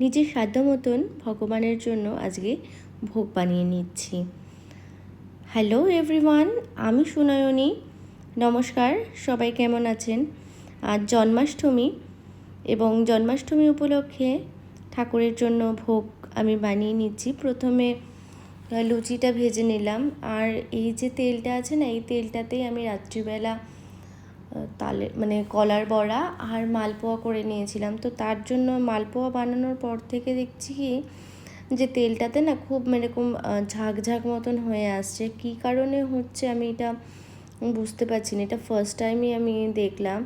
নিজের সাধ্য মতন ভগবানের জন্য আজকে ভোগ বানিয়ে নিচ্ছি। হ্যালো এভরিওয়ান আমি সুনয়নী। নমস্কার, সবাই কেমন আছেন? আজ জন্মাষ্টমী এবং জন্মাষ্টমী উপলক্ষে ঠাকুরের জন্য ভোগ আমি বানিয়ে নিচ্ছি। প্রথমে লুচিটা ভেজে নিলাম। আর এই যে তেলটা আছে না, এই তেলটাতেই আমি রাত্রিবেলা তালে মানে কলার বড়া আর মালপোয়া করে নিয়েছিলাম। তো তার জন্য মালপোয়া বানানোর পর থেকে দেখছি কি যে তেলটাতে না খুব এরকম আহ, ঝাঁক ঝাঁক মতন হয়ে আসছে। কী কারণে হচ্ছে আমি এটা বুঝতে পারছি না। এটা ফার্স্ট টাইমই আমি দেখলাম।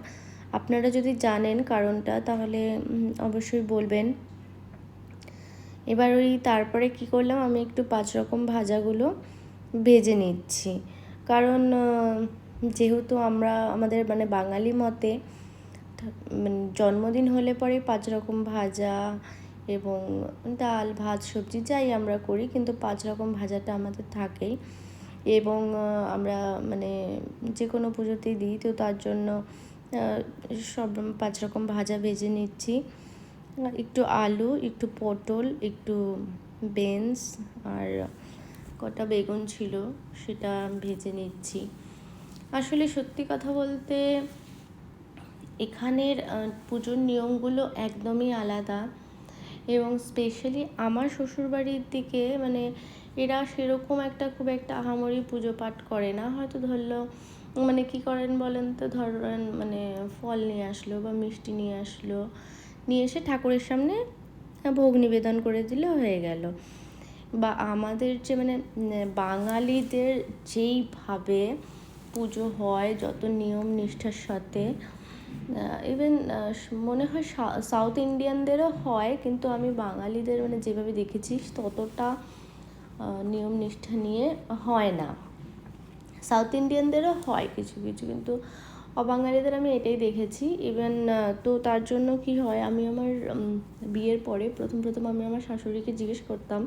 আপনারা যদি জানেন কারণটা তাহলে অবশ্যই বলবেন। এবার ওই তারপরে কি করলাম আমি একটু পাঁচ রকম ভাজাগুলো ভেজে নিচ্ছি। কারণ যেহেতু আমরা আমাদের মানে বাঙালি মতে মানে জন্মদিন হলে পরে পাঁচ রকম ভাজা এবং ডাল, ভাত, সবজি যাই আমরা করি, কিন্তু পাঁচ রকম ভাজাটা আমাদের থাকেই। এবং আমরা মানে যে কোনো পুজোতেই দিই, তো তার জন্য সব পাঁচ রকম ভাজা ভেজে নিচ্ছি। একটু আলু, একটু পটল, একটু বেন্স আর কটা বেগুন ছিল, সেটা ভেজে নিচ্ছি। আসলে সত্যি কথা বলতে, এখানের পুজোর নিয়মগুলো একদমই আলাদা। এবং স্পেশালি আমার শ্বশুরবাড়ির দিকে মানে এরা সেরকম একটা খুব একটা আহামরি পুজো পাঠ করে না। হয়তো ধরলো মানে কি করেন বলেন তো, ধরেন মানে ফল নিয়ে আসলো বা মিষ্টি নিয়ে আসলো, নিয়ে এসে ঠাকুরের সামনে ভোগ নিবেদন করে দিলে হয়ে গেল। বা আমাদের যে মানে বাঙালিদের যেইভাবে পুজো হয়, যত নিয়ম নিষ্ঠার সাথে। ইভেন মনে হয় সাউথ ইন্ডিয়ানদেরও হয়, কিন্তু আমি বাঙালিদের মানে যেভাবে দেখেছি, ততটা নিয়ম নিষ্ঠা নিয়ে হয় না। সাউথ ইন্ডিয়ানদেরও হয় কিছু কিছু, কিন্তু অবাঙালিদের আমি এটাই দেখেছি। ইভেন তো তার জন্য কি হয়, আমি আমার বিয়ের পরে প্রথম প্রথম আমি আমার শাশুড়িকে জিজ্ঞেস করতাম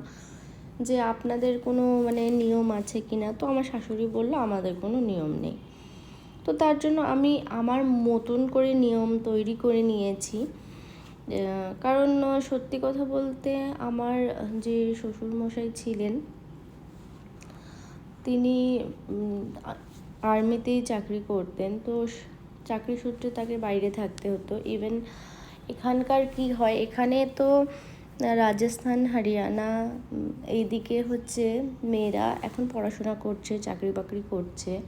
যে আপনাদের কোনো মানে নিয়ম আছে কি না? তো আমার শাশুড়ি বলল, আমাদের কোনো নিয়ম নেই। তো তার জন্য আমি আমার মতন করে নিয়ম তৈরি করে নিয়েছি। কারণ সত্যি কথা বলতে আমার যে শ্বশুরমশাই ছিলেন, তিনি আর্মিতেই চাকরি করতেন। তো চাকরি সূত্রে তাকে বাইরে থাকতে হতো। ইভেন এখানকার কি হয়, এখানে তো রাজস্থান, হরিয়ানা এইদিকে হচ্ছে মেয়েরা এখন পড়াশোনা করছে, চাকরি বাকরি করছে।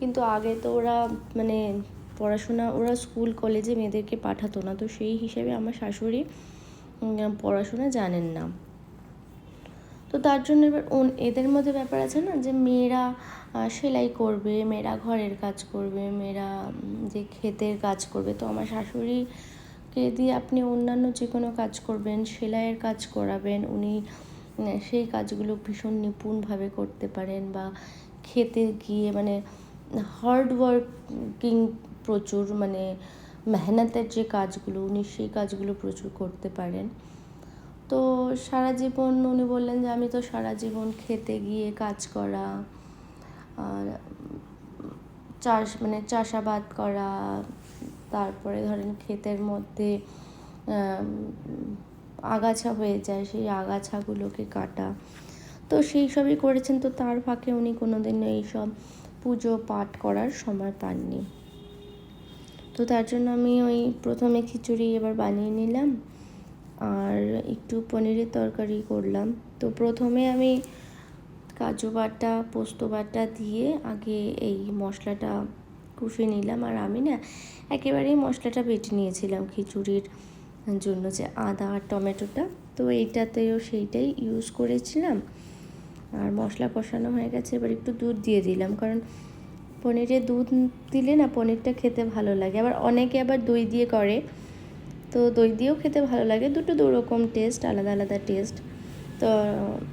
কিন্তু আগে তো ওরা মানে পড়াশোনা, ওরা স্কুল, কলেজে মেয়েদেরকে পাঠাতো না। তো সেই হিসেবে আমার শাশুড়ি পড়াশোনা জানেন না। তো তার জন্য এবার এদের মধ্যে ব্যাপার আছে না যে মেয়েরা সেলাই করবে, মেয়েরা ঘরের কাজ করবে, মেয়েরা যে ক্ষেতের কাজ করবে। তো আমার শাশুড়িকে দিয়ে আপনি অন্যান্য যে কোনো কাজ করবেন, সেলাইয়ের কাজ করাবেন, উনি সেই কাজগুলো ভীষণ নিপুণভাবে করতে পারেন বা খেতে গিয়ে মানে হার্ড ওয়ার্কিং প্রচুর মানে মেহনতের যে কাজগুলো, উনি সেই কাজগুলো প্রচুর করতে পারেন। তো সারা জীবন উনি বললেন যে, আমি তো সারা জীবন খেতে গিয়ে কাজ করা, আর চাষ মানে চাষাবাদ করা তারপরে ধরেন ক্ষেতের মধ্যে আগাছা হয়ে যায়, সেই আগাছাগুলোকে কাটা। তো সেই সবই করেছেন, তো তার ফাঁকে উনি কোনোদিন এইসব পুজো পাঠ করার সময় পাননি। তো তার জন্য আমি ওই প্রথমে খিচুড়ি এবার বানিয়ে নিলাম, আর একটু পনিরের তরকারি করলাম। তো প্রথমে আমি কাজু বাটা, পোস্ত বাটা দিয়ে আগে এই মশলাটা কষে নিলাম আর আমি না একেবারেই মশলাটা বেটে নিয়েছিলাম খিচুড়ির জন্য যে আদা আর টমেটোটা। তো এইটাতেও সেইটাই ইউজ করেছিলাম। আর মশলা কষানো হয়ে গেছে, এবার একটু দুধ দিয়ে দিলাম। কারণ পনিরে দুধ দিলে না পনিরটা খেতে ভালো লাগে। আবার অনেকে আবার দই দিয়ে করে। তো দই দিয়েও খেতে ভালো লাগে। দুটো দু রকম টেস্ট আলাদা আলাদা টেস্ট তো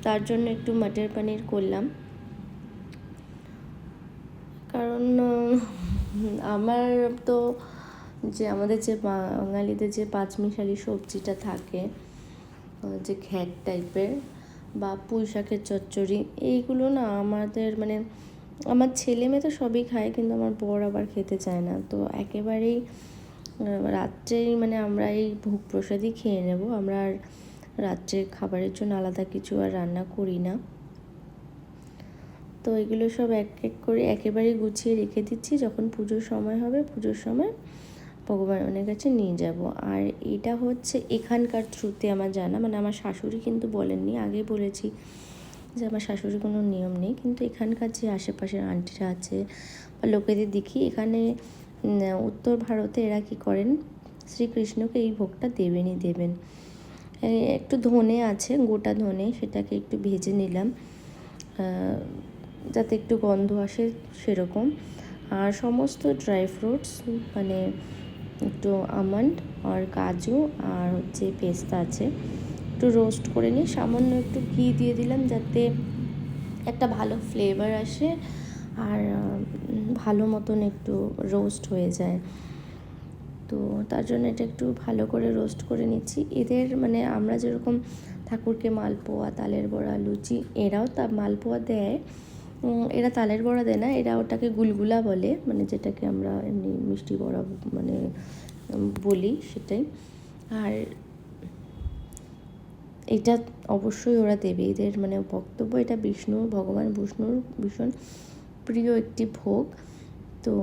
তার জন্য একটু মাটার পনির করলাম। কারণ আমার তো যে আমাদের যে বাঙালিদের যে পাঁচমিশালি সবজিটা থাকে যে ঘ্যাট টাইপের বা পুঁই শাকের চচ্চড়ি, এইগুলো না আমাদের মানে আমার ছেলে মেয়ে তো সবই খায় কিন্তু আমার বর আবার খেতে চায় না। তো একেবারেই রাত্রেই মানে আমরা এই ভোগ প্রসাদই খেয়ে নেব। আমরা আর রাত্রে খাবারের জন্য আলাদা কিছু আর রান্না করি না। তো এগুলো সব এক এক করে একেবারে গুছিয়ে রেখে দিচ্ছি। যখন পুজোর সময় হবে, পুজোর সময় ভগবানের কাছে নিয়ে যাব। আর এটা হচ্ছে এখানকার থ্রুতে আমার জানা। মানে আমার শাশুড়ি কিন্তু বলেননি, আগে বলেছি যে আমার শাশুড়ির কোনো নিয়ম নেই। কিন্তু এখানকার যে আশেপাশের আন্টিরা আছে বা লোকেদের দেখি, এখানে উত্তর ভারতে এরা কি করেন? শ্রীকৃষ্ণকে এই ভোগটা দেবেনই দেবেন। একটু ধনে আছে, গোটা ধনে, সেটাকে একটু ভেজে নিলাম। যাতে একটু গন্ধ আসে সেরকম। আর সমস্ত ড্রাই ফ্রুটস মানে একটু আমন্ড আর কাজু আর হচ্ছে পেস্তা আছে, একটু রোস্ট করে নিই সামান্য একটু ঘি দিয়ে দিলাম যাতে একটা ভালো ফ্লেভার আসে আর ভালো মতন একটু রোস্ট হয়ে যায়। তো তার জন্য এটা একটু ভালো করে রোস্ট করে নিচ্ছি। এদের মানে আমরা যেরকম ঠাকুরকে মালপোয়া, তালের বড়া, লুচি, এরাও তা মালপোয়া দেয়। এরা তালের বড়া দেয় না, এরা ওটাকে গুলগুলা বলে মানে যেটাকে আমরা এমনি মিষ্টি বড়া মানে বলি সেটাই। আর এটা অবশ্যই ওরা দেবে। এদের মানে বক্তব্য এটা বিষ্ণু, ভগবান, বিষ্ণুর, ভীষণ প্রিয় একটি ভোগ। তো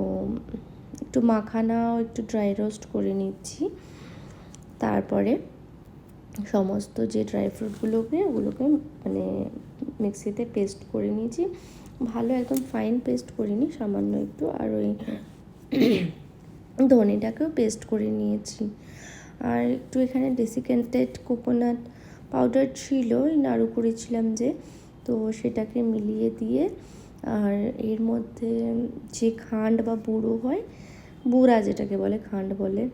একটু মাখানাও, একটু ড্রাই রোস্ট করে নিচ্ছি। তারপরে সমস্ত যে ড্রাই ফ্রুটগুলোকে ওগুলোকে মানে মিক্সিতে পেস্ট করে নিয়েছি। ভালো একদম ফাইন পেস্ট করিনি, সামান্য একটু, আর ওই ধনেটাকেও পেস্ট করে নিয়েছি। আর একটু এখানে ডেসিকেন্টেড কোকোনাট পাউডার ছিল, ওই নাড়ু করেছিলাম যে, তো সেটাকে মিলিয়ে দিয়ে, আর এর মধ্যে যে খান্ড বা বুড়ো হয়, বুড়া যেটাকে বলে, খান্ড বলে,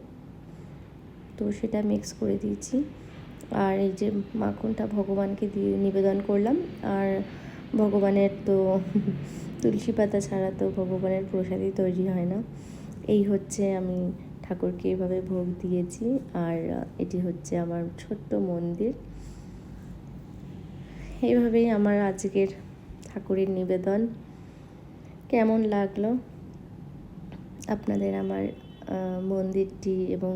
তো সেটা মিক্স করে দিয়েছি। আর এই যে মাখনটা ভগবানকে দিয়ে নিবেদন করলাম, আর ভগবানের তো তুলসী পাতা ছাড়া তো ভগবানের প্রসাদই তৈরি হয় না। এই হচ্ছে আমি ঠাকুরকে এভাবে ভোগ দিয়েছি আর এটি হচ্ছে আমার ছোট্ট মন্দির। এইভাবেই আমার আজকের ঠাকুরের নিবেদন। কেমন লাগল? আপনাদের আমার মন্দিরটি এবং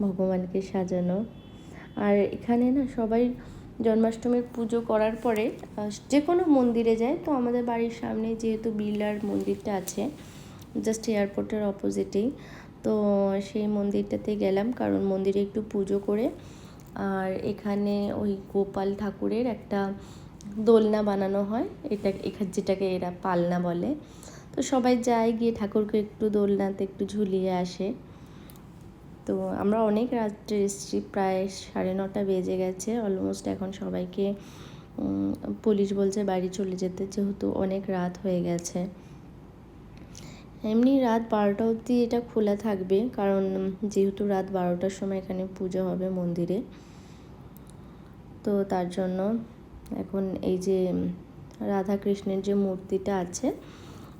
ভগবানকে সাজানো। আর এখানে না সবাই জন্মাষ্টমীর পুজো করার পরে যে কোনো মন্দিরে যায়। তো আমাদের বাড়ির সামনে যেহেতু বিড়লার মন্দিরটা আছে জাস্ট এয়ারপোর্টের অপোজিটেই তো সেই মন্দিরটাতে গেলাম। কারণ মন্দিরে একটু পুজো করে, আর এখানে ওই গোপাল ঠাকুরের একটা দোলনা বানানো হয়। এটা এখানে যেটাকে এরা পালনা বলে। তো সবাই যায়, গিয়ে ঠাকুরকে একটু দোলনাতে একটু ঝুলিয়ে আসে। তো আমরা অনেক রাত্রে এসেছি, প্রায় সাড়ে নটা বেজে গেছে অলমোস্ট এখন সবাইকে পুলিশ বলছে বাড়ি চলে যেতে, যেহেতু অনেক রাত হয়ে গেছে। এমনি রাত বারোটা অবধি এটা খোলা থাকবে, কারণ যেহেতু রাত বারোটার সময় এখানে পুজো হবে মন্দিরে। তো তার জন্য এখন এই যে রাধা কৃষ্ণের যে মূর্তিটা আছে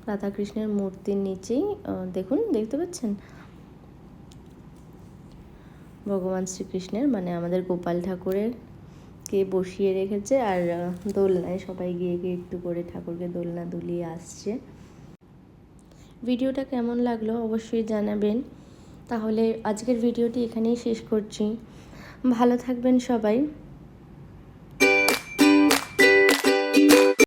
রাধা কৃষ্ণের মূর্তির নিচেই দেখুন, দেখতে পাচ্ছেন? ভগবান শ্রীকৃষ্ণের মানে আমাদের গোপাল ঠাকুরের কে বসিয়ে রেখেছে আর দোলনায় সবাই গিয়ে গিয়ে একটু করে ঠাকুরকে দোলনা দুলিয়ে আসছে। ভিডিওটা কেমন লাগল অবশ্যই জানাবেন। তাহলে আজকের ভিডিওটি এখানেই শেষ করছি। ভালো থাকবেন সবাই।